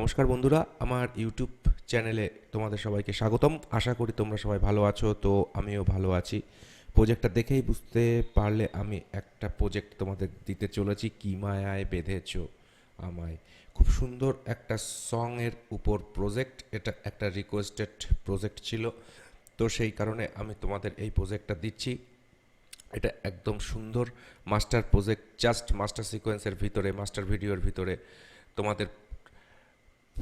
নমস্কার বন্ধুরা, আমার ইউটিউব চ্যানেলে তোমাদের সবাইকে স্বাগতম। আশা করি তোমরা সবাই ভালো আছো, তো আমিও ভালো আছি। প্রজেক্টটা দেখেই বুঝতে পারলে আমি একটা প্রজেক্ট তোমাদের দিতে চলেছি, কি মায়ায় বেঁধেছ আমায়। খুব সুন্দর একটা সংয়ের উপর প্রজেক্ট এটা একটা রিকোয়েস্টেড প্রজেক্ট ছিল, তো সেই কারণে আমি তোমাদের এই প্রজেক্টটা দিচ্ছি। এটা একদম সুন্দর মাস্টার প্রজেক্ট জাস্ট মাস্টার সিকোয়েন্সের ভিতরে মাস্টার ভিডিওর ভিতরে তোমাদের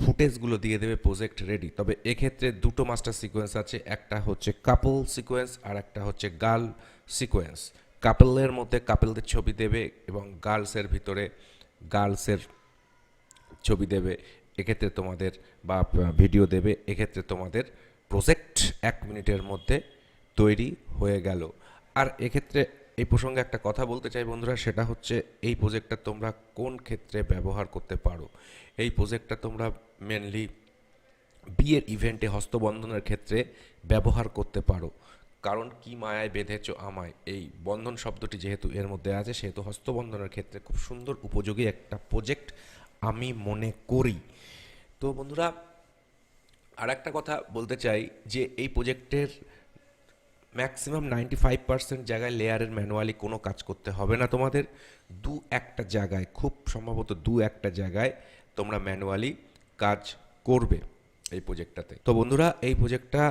ফুটেজগুলো দিয়ে দেবে প্রজেক্ট রেডি তবে এক্ষেত্রে দুটো মাস্টার সিকোয়েন্স আছে, একটা হচ্ছে কাপল সিকোয়েন্স আর একটা হচ্ছে গার্ল সিকোয়েন্স কাপলের মধ্যে কাপলদের ছবি দেবে এবং গার্লসের ভিতরে গার্লসের ছবি দেবে। এক্ষেত্রে তোমাদের বা ভিডিও দেবে। এক্ষেত্রে তোমাদের প্রজেক্ট এক মিনিটের মধ্যে তৈরি হয়ে গেল। আর এক্ষেত্রে এই প্রসঙ্গে একটা কথা বলতে চাই বন্ধুরা, সেটা হচ্ছে এই প্রজেক্টটা তোমরা কোন ক্ষেত্রে ব্যবহার করতে পারো? এই প্রজেক্টটা তোমরা মেনলি বিয়ের ইভেন্টে হস্তবন্ধনের ক্ষেত্রে ব্যবহার করতে পারো। কারণ কি মায়ায় বেঁধেছ আমায়? এই বন্ধন শব্দটি যেহেতু এর মধ্যে আছে, সেহেতু হস্তবন্ধনের ক্ষেত্রে খুব সুন্দর উপযোগী একটা প্রজেক্ট আমি মনে করি। তো বন্ধুরা আর একটা কথা বলতে চাই যে এই প্রজেক্টের ম্যাক্সিমাম নাইনটি ফাইভ পার্সেন্ট জায়গায় লেয়ারের ম্যানুয়ালি কোনো কাজ করতে হবে না তোমাদের। দু একটা জায়গায়, খুব সম্ভবত দু একটা জায়গায় তোমরা ম্যানুয়ালি কাজ করবে এই প্রজেক্টটাতে তো বন্ধুরা, এই প্রজেক্টটা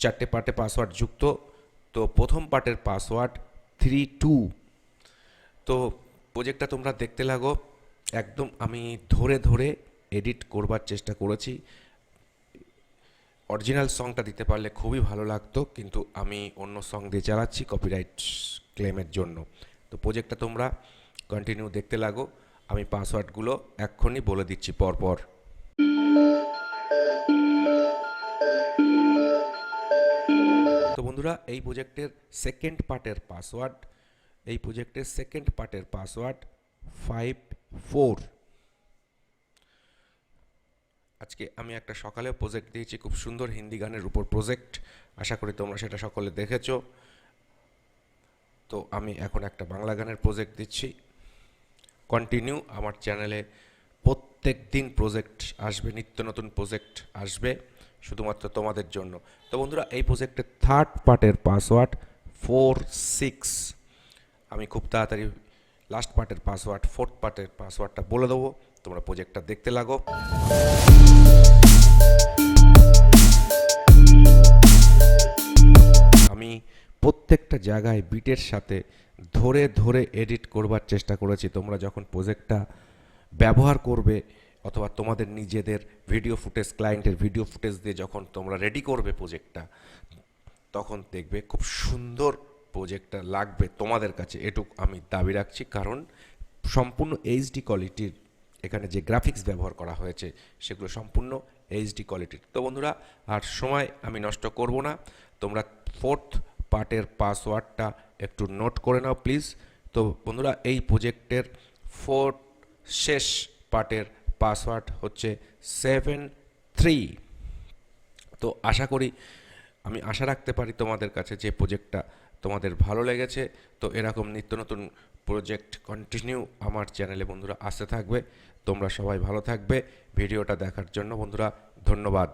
চারটে পার্টে পাসওয়ার্ড যুক্ত। তো প্রথম পার্টের পাসওয়ার্ড থ্রি টু তো প্রজেক্টটা তোমরা দেখতে লাগো। একদম আমি ধরে ধরে এডিট করবার চেষ্টা করেছি। অরিজিনাল সংটা দিতে পারলে খুবই ভালো লাগতো, কিন্তু আমি অন্য সং দিয়ে চালাচ্ছি কপিরাইট ক্লেমের জন্য। তো প্রজেক্টটা তোমরা কন্টিনিউ দেখতে লাগো, আমি পাসওয়ার্ডগুলো এক্ষুনি বলে দিচ্ছি পরপর। তো বন্ধুরা, এই প্রজেক্টের সেকেন্ড পার্টের পাসওয়ার্ড এই প্রজেক্টের সেকেন্ড পার্টের পাসওয়ার্ড ফাইভ ফোর আজকে আমি একটা সকালে প্রজেক্ট দিয়েছি, খুব সুন্দর হিন্দি গানের উপর প্রজেক্ট আশা করি তোমরা সেটা সকলে দেখেছ। তো আমি এখন একটা বাংলা গানের প্রজেক্ট দিচ্ছি। কন্টিনিউ আমার চ্যানেলে প্রত্যেক দিন প্রজেক্ট আসবে, নিত্য নতুন প্রজেক্ট আসবে, শুধুমাত্র তোমাদের জন্য। তো বন্ধুরা, এই প্রজেক্টের থার্ড পার্টের পাসওয়ার্ড ফোর সিক্স আমি খুব তাড়াতাড়ি লাস্ট পার্টের পাসওয়ার্ড ফোর্থ পার্টের পাসওয়ার্ডটা বলে দেবো। তোমরা প্রজেক্টটা দেখতে লাগো। আমি প্রত্যেকটা জায়গায় বিটের সাথে ধরে ধরে এডিট করবার চেষ্টা করেছি। তোমরা যখন প্রজেক্টটা ব্যবহার করবে অথবা তোমাদের নিজেদের ভিডিও ফুটেজ ক্লায়েন্টের ভিডিও ফুটেজ দিয়ে যখন তোমরা রেডি করবে প্রজেক্টটা তখন দেখবে খুব সুন্দর প্রজেক্টটা লাগবে তোমাদের কাছে, এটুক আমি দাবি রাখছি। কারণ সম্পূর্ণ এইচডি কোয়ালিটির এখানে যে গ্রাফিক্স ব্যবহার করা হয়েছে, সেগুলো সম্পূর্ণ এইচডি কোয়ালিটির তো বন্ধুরা, আর সময় আমি নষ্ট করব না। তোমরা ফোর্থ পার্টের পাসওয়ার্ডটা একটু নোট করে নাও প্লিজ তো বন্ধুরা, এই প্রজেক্টের ফোর্থ শেষ পার্টের পাসওয়ার্ড হচ্ছে সেভেন থ্রি তো আশা করি, আমি আশা রাখতে পারি তোমাদের কাছে যে প্রজেক্টটা তোমাদের ভালো লেগেছে, তো এরকম নিত্য নতুন প্রজেক্ট কন্টিনিউ আমার চ্যানেলে বন্ধুরা আসতে থাকবে। তোমরা সবাই ভালো থাকবে। ভিডিওটা দেখার জন্য বন্ধুরা ধন্যবাদ।